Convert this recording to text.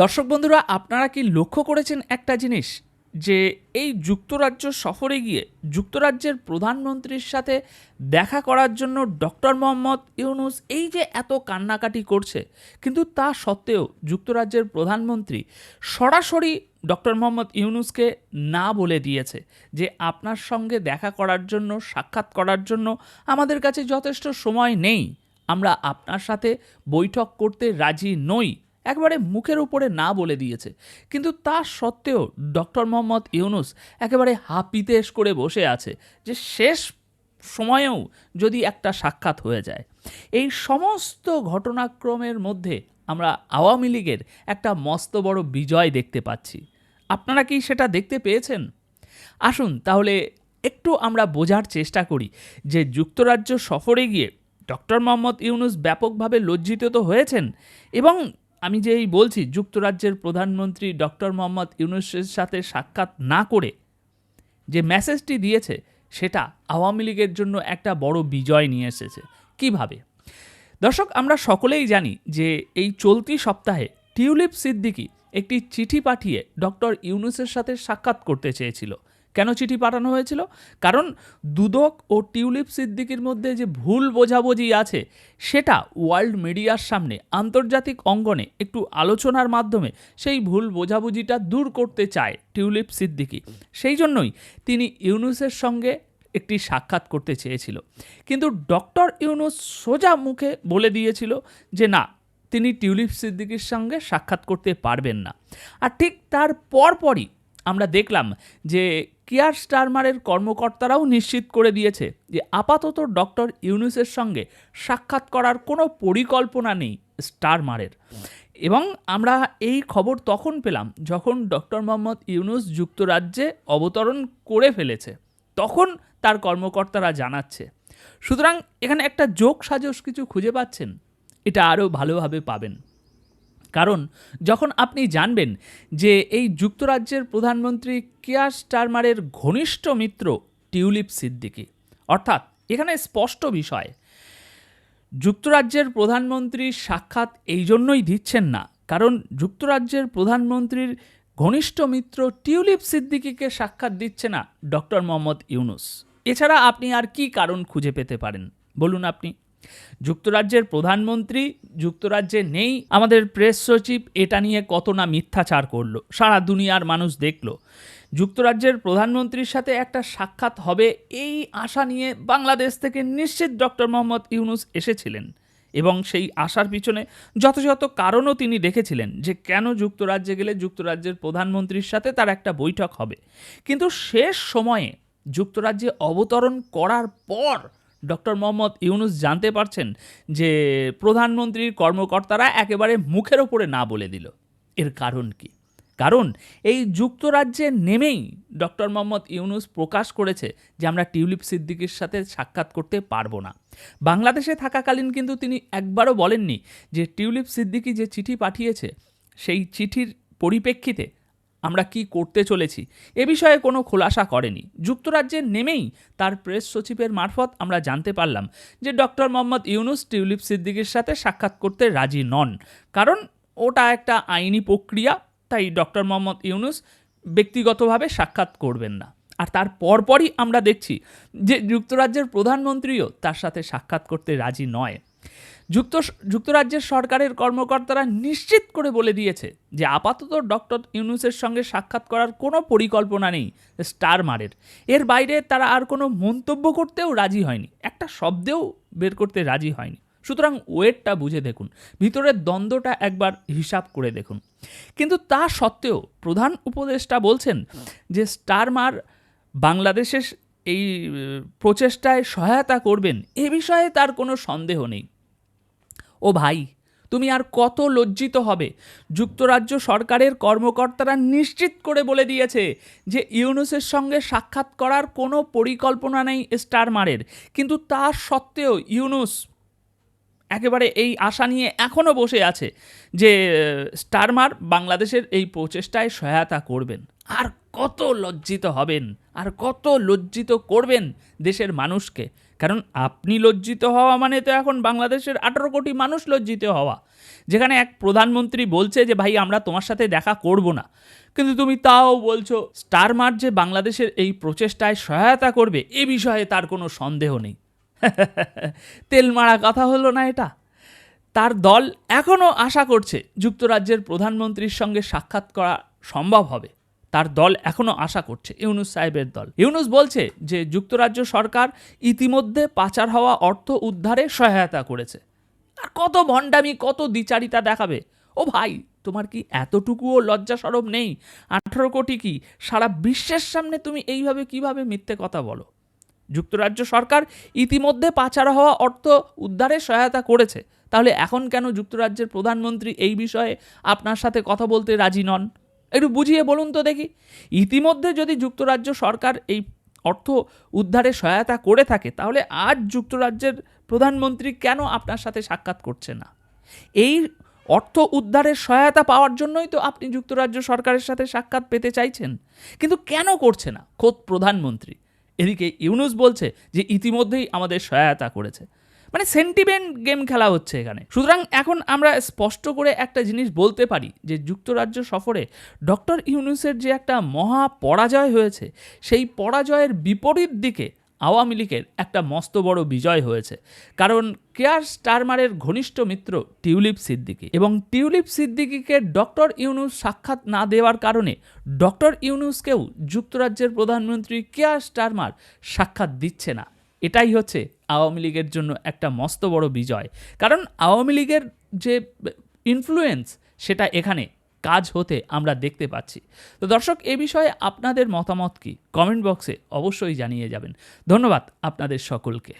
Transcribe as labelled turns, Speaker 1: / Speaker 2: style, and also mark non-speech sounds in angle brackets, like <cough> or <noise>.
Speaker 1: দর্শক বন্ধুরা, আপনারা কি লক্ষ্য করেছেন একটা জিনিস? যে এই যুক্তরাজ্য সফরে গিয়ে যুক্তরাজ্যের প্রধানমন্ত্রীর সাথে দেখা করার জন্য ডক্টর মোহাম্মদ ইউনুস এই যে এত কান্নাকাটি করছে, কিন্তু তা সত্ত্বেও যুক্তরাজ্যের প্রধানমন্ত্রী সরাসরি ডক্টর মোহাম্মদ ইউনুসকে না বলে দিয়েছে যে আপনার সঙ্গে দেখা করার জন্য, সাক্ষাৎ করার জন্য আমাদের কাছে যথেষ্ট সময় নেই। আমরা আপনার সাথে বৈঠক করতে রাজি নই। একবারে মুখের উপরে না বলে দিয়েছে। কিন্তু তা সত্ত্বেও ডক্টর মোহাম্মদ ইউনুস একেবারে হাপিতেশ করে বসে আছে যে শেষ সময়েও যদি একটা সাক্ষাৎ হয়ে যায়। এই সমস্ত ঘটনাক্রমের মধ্যে আমরা আওয়ামী লীগের একটা মস্ত বড় বিজয় দেখতে পাচ্ছি। আপনারা কি সেটা দেখতে পেয়েছেন? আসুন তাহলে একটু আমরা বোঝার চেষ্টা করি যে যুক্তরাজ্য সফরে গিয়ে ডক্টর মোহাম্মদ ইউনুস ব্যাপকভাবে লজ্জিত তো হয়েছেন এবং আমি যে এই বলছি, যুক্তরাজ্যের প্রধানমন্ত্রী ডক্টর মোহাম্মদ ইউনুসের সাথে সাক্ষাৎ না করে যে মেসেজটি দিয়েছে, সেটা আওয়ামী লীগের জন্য একটা বড় বিজয় নিয়ে এসেছে। কীভাবে? দর্শক, আমরা সকলেই জানি যে এই চলতি সপ্তাহে টিউলিপ সিদ্দিকি একটি চিঠি পাঠিয়ে ডক্টর ইউনুসের সাথে সাক্ষাৎ করতে চেয়েছিল। কেন চিঠি পাঠানো হয়েছিল? কারণ দুদক ও টিউলিপ সিদ্দিকির মধ্যে যে ভুল বোঝাবুঝি আছে, সেটা ওয়ার্ল্ড মিডিয়ার সামনে আন্তর্জাতিক অঙ্গনে একটু আলোচনার মাধ্যমে সেই ভুল বোঝাবুঝিটা দূর করতে চায় টিউলিপ সিদ্দিকি। সেই জন্যই তিনি ইউনুসের সঙ্গে একটি সাক্ষাৎ করতে চেয়েছিল। কিন্তু ডক্টর ইউনুস সোজা মুখে বলে দিয়েছিল যে, না, তিনি টিউলিপ সিদ্দিকির সঙ্গে সাক্ষাৎ করতে পারবেন না। আর ঠিক তার পরপরই আমরা দেখলাম যে কেয়ার স্টারমারের কর্মকর্তারাও নিশ্চিত করে দিয়েছে যে আপাতত ডক্টর ইউনুসের সঙ্গে সাক্ষাৎ করার কোনো পরিকল্পনা নেই স্টারমারের। এবং আমরা এই খবর তখন পেলাম যখন ডক্টর মোহাম্মদ ইউনুস যুক্তরাজ্যে অবতরণ করে ফেলেছে। তখন তার কর্মকর্তারা জানাচ্ছে। সুতরাং এখানে একটা যোগ সাজস কিছু খুঁজে পাচ্ছেন। এটা আরও ভালোভাবে পাবেন। কারণ যখন আপনি জানবেন যে এই যুক্তরাজ্যের প্রধানমন্ত্রী কেয়ার স্টারমারের ঘনিষ্ঠ মিত্র টিউলিপ সিদ্দিকি, অর্থাৎ এখানে স্পষ্ট বিষয়, যুক্তরাজ্যের প্রধানমন্ত্রী সাক্ষাৎ এই জন্যই দিচ্ছেন না। কারণ যুক্তরাজ্যের প্রধানমন্ত্রীর ঘনিষ্ঠ মিত্র টিউলিপ সিদ্দিকিকে সাক্ষাৎ দিচ্ছে না ডক্টর মোহাম্মদ ইউনুস। এছাড়া আপনি আর কি কারণ খুঁজে পেতে পারেন? বলুন আপনি। যুক্তরাজ্যের প্রধানমন্ত্রী, যুক্তরাজ্যে নেই, আমাদের প্রেস সচিব এটা নিয়ে কত না মিথ্যাচার করল, সারা দুনিয়ার মানুষ দেখল। যুক্তরাজ্যের প্রধানমন্ত্রীর সাথে একটা সাক্ষাৎ হবে, এই আশা নিয়ে বাংলাদেশ থেকে নিশ্চিত ডক্টর মোহাম্মদ ইউনুস এসেছিলেন এবং সেই আশার পিছনে যথাযথ কারণও তিনি দেখেছিলেন যে কেন যুক্তরাজ্যে গেলে যুক্তরাজ্যের প্রধানমন্ত্রীর সাথে তার একটা বৈঠক হবে। কিন্তু শেষ সময়ে যুক্তরাজ্যে অবতরণ করার পর ডক্টর মোহাম্মদ ইউনুস জানতে পারছেন যে প্রধানমন্ত্রীর কর্মকর্তারা একেবারে মুখের ওপরে না বলে দিল। এর কারণ কি? কারণ এই যুক্তরাজ্যে নেমেই ডক্টর মোহাম্মদ ইউনুস প্রকাশ করেছে যে আমরা টিউলিপ সিদ্দিকির সাথে সাক্ষাৎ করতে পারব না। বাংলাদেশে থাকাকালীন কিন্তু তিনি একবারও বলেননি যে টিউলিপ সিদ্দিকি যে চিঠি পাঠিয়েছে, সেই চিঠির পরিপ্রেক্ষিতে আমরা কি করতে চলেছি? এ বিষয়ে কোনো খোলাসা করেনি। যুক্তরাজ্যে নেমেই তার প্রেস সচিবের মারফত আমরা জানতে পারলাম যে ডক্টর মোহাম্মদ ইউনুস টিউলিপ সিদ্দিকির সাথে সাক্ষাৎ করতে রাজি নন। কারণ ওটা একটা আইনি প্রক্রিয়া, তাই ডক্টর মোহাম্মদ ইউনুস ব্যক্তিগতভাবে সাক্ষাৎ করবেন না। আর তার পরপরই আমরা দেখছি যে যুক্তরাজ্যের প্রধানমন্ত্রীও তার সাথে সাক্ষাৎ করতে রাজি নয়। যুক্ত যুক্তরাজ্যের সরকারের কর্মকর্তারা নিশ্চিত করে বলে দিয়েছে যে আপাতত ডক্টর ইউনুসের সঙ্গে সাক্ষাৎ করার কোনো পরিকল্পনা নেই স্টার মারের। এর বাইরে তারা আর কোনো মন্তব্য করতেও রাজি হয়নি। একটা শব্দেও বের করতে রাজি হয়নি। সুতরাং ওয়েটটা বুঝে দেখুন, ভিতরের দ্বন্দ্বটা একবার হিসাব করে দেখুন। কিন্তু তা সত্ত্বেও প্রধান উপদেষ্টা বলছেন যে স্টারমার বাংলাদেশের এই প্রচেষ্টায় সহায়তা করবেন, এ বিষয়ে তার কোনো সন্দেহ নেই। ও ভাই, তুমি আর কত লজ্জিত হবে। যুক্তরাজ্য সরকারের কর্মকর্তারা নিশ্চিত করে বলে দিয়েছে যে ইউনুসের সঙ্গে সাক্ষাৎ করার কোনো পরিকল্পনা নেই স্টারমারের। কিন্তু তা সত্ত্বেও ইউনুস একেবারে এই আশা নিয়ে এখনও বসে আছে যে স্টারমার বাংলাদেশের এই প্রচেষ্টায় সহায়তা করবেন। আর কত লজ্জিত হবেন, আর কত লজ্জিত করবেন দেশের মানুষকে। কারণ আপনি লজ্জিত হওয়া মানে তো এখন বাংলাদেশের আঠারো কোটি মানুষ লজ্জিত হওয়া। যেখানে এক প্রধানমন্ত্রী বলছে যে, ভাই, আমরা তোমার সাথে দেখা করব না। কিন্তু তুমি তাও বলছো, স্টারমার যে বাংলাদেশের এই প্রচেষ্টায় সহায়তা করবে, এ বিষয়ে তার কোনো সন্দেহ নেই। <laughs> তেল মারা কথা হলো না এটা। তার দল এখনও আশা করছে যুক্তরাজ্যের প্রধানমন্ত্রীর সঙ্গে সাক্ষাৎ করা সম্ভব হবে। তার দল এখনও আশা করছে, ইউনুস সাহেবের দল। ইউনুস বলছে যে যুক্তরাজ্য সরকার ইতিমধ্যে পাচার হওয়া অর্থ উদ্ধারে সহায়তা করেছে। আর কত ভণ্ডামি, কত দ্বিচারিতা দেখাবে। ও ভাই, তোমার কি এতটুকুও লজ্জা নেই? আঠারো কোটি কি? সারা বিশ্বের সামনে তুমি এইভাবে কীভাবে মিথ্যে কথা বলো? যুক্তরাজ্য সরকার ইতিমধ্যে পাচার হওয়া অর্থ উদ্ধারে সহায়তা করেছে। তাহলে এখন কেন যুক্তরাজ্যের প্রধানমন্ত্রী এই বিষয়ে আপনার সাথে কথা বলতে রাজি নন? একটু বুঝিয়ে বলুন তো দেখি। ইতিমধ্যে যদি যুক্তরাজ্য সরকার এই অর্থ উদ্ধারে সহায়তা করে থাকে, তাহলে আজ যুক্তরাজ্যের প্রধানমন্ত্রী কেন আপনার সাথে সাক্ষাৎ করছে না? এই অর্থ উদ্ধারের সহায়তা পাওয়ার জন্যই তো আপনি যুক্তরাজ্য সরকারের সাথে সাক্ষাৎ পেতে চাইছেন। কিন্তু কেন করছে না? খোদ প্রধানমন্ত্রী। এদিকে ইউনুস বলছে যে ইতিমধ্যেই আমাদের সহায়তা করেছে। মানে সেন্টিমেন্ট গেম খেলা হচ্ছে এখানে। সুতরাং এখন আমরা স্পষ্ট করে একটা জিনিস বলতে পারি যে যুক্তরাজ্য সফরে ডক্টর ইউনুসের যে একটা মহা পরাজয় হয়েছে, সেই পরাজয়ের বিপরীত দিকে আওয়ামী লীগের একটা মস্ত বড় বিজয় হয়েছে। কারণ কেয়ার স্টারমারের ঘনিষ্ঠ মিত্র টিউলিপ সিদ্দিকি এবং টিউলিপ সিদ্দিকিকে ডক্টর ইউনুস সাক্ষাৎ না দেওয়ার কারণে ডক্টর ইউনুসকেও যুক্তরাজ্যের প্রধানমন্ত্রী কেয়ার স্টারমার সাক্ষাৎ দিচ্ছে না। এটাই হচ্ছে আওয়ামী লীগের জন্য একটা মস্ত বড় বিজয়। কারণ আওয়ামী লীগের যে ইনফ্লুয়েন্স সেটা এখানে কাজ হতে আমরা দেখতে পাচ্ছি। তো দর্শক, এ বিষয়ে আপনাদের মতামত কি? কমেন্ট বক্সে অবশ্যই জানিয়ে যাবেন। ধন্যবাদ আপনাদের সকলকে।